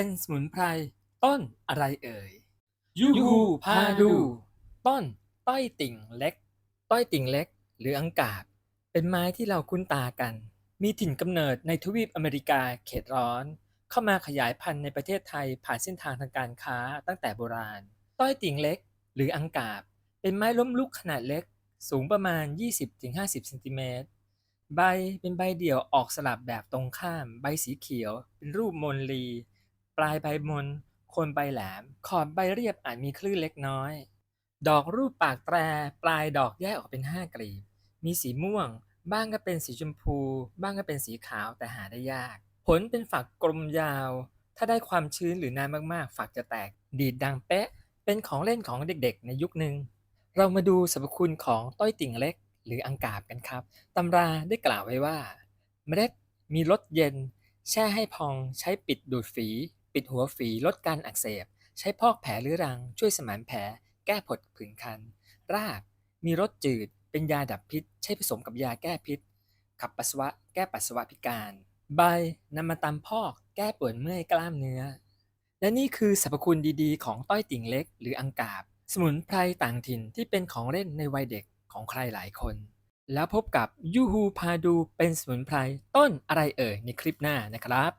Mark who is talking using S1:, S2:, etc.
S1: เป็นสมุนไพรต้นอะไรเอ่ย ยูฮูพาดู ต้น ต้อยติ่งเล็ก ต้อยติ่งเล็ก หรืออังกาบ เป็นไม้ที่เราคุ้นตากัน มีถิ่นกำเนิดในทวีปอเมริกาเขตร้อน เข้ามาขยายพันธุ์ในประเทศไทยผ่านเส้นทางทางการค้าตั้งแต่โบราณ ต้อยติ่งเล็ก หรืออังกาบ เป็นไม้ล้มลุกขนาดเล็ก สูงประมาณ 20-50เซนติเมตรใบเป็นใบเดี่ยวออกสลับแบบตรงข้าม ใบสีเขียว เป็นรูปมนลี ปลายใบมนโคนใบแหลม ขอบใบเรียบอาจมีคลื่นเล็กน้อย ดอกรูปปากแตร ปลายดอกแยกออกเป็นห้ากลีบ มีสีม่วง บ้างก็เป็นสีชมพู บ้างก็เป็นสีขาวแต่หาได้ยาก ผลเป็นฝักกลมยาว ถ้าได้ความชื้นหรือนานมากๆ ฝักจะแตก ดีดดังเป๊ะ เป็นของเล่นของเด็กๆ ในยุคหนึ่งเรามาดูสรรพคุณของต้อยติ่งเล็ก หรืออังกาบกันครับตำราได้กล่าวไว้ว่า เมล็ดมีรสเย็น แช่ให้พองใช้ปิดดูดฝี ปิดหัวฝีลดการอักเสบ ใช้พอกแผลหรือรัง ช่วยสมานแผล แก้ผดผื่นคัน ราก มีรสจืด เป็นยาดับพิษ ใช้ผสมกับยาแก้พิษ ขับปัสสาวะ แก้ปัสสาวะพิการ ใบนำมาตำพอก แก้ปวดเมื่อยกล้ามเนื้อ และนี่คือสรรพคุณดีๆ ของต้อยติ่งเล็ก หรืออังกาบ สมุนไพรต่างถิ่นที่เป็นของเล่นในวัยเด็กของใครหลายคน แล้วพบกับยูฮูพาดูเป็นสมุนไพรต้นอะไรเอ่ยในคลิปหน้านะครับ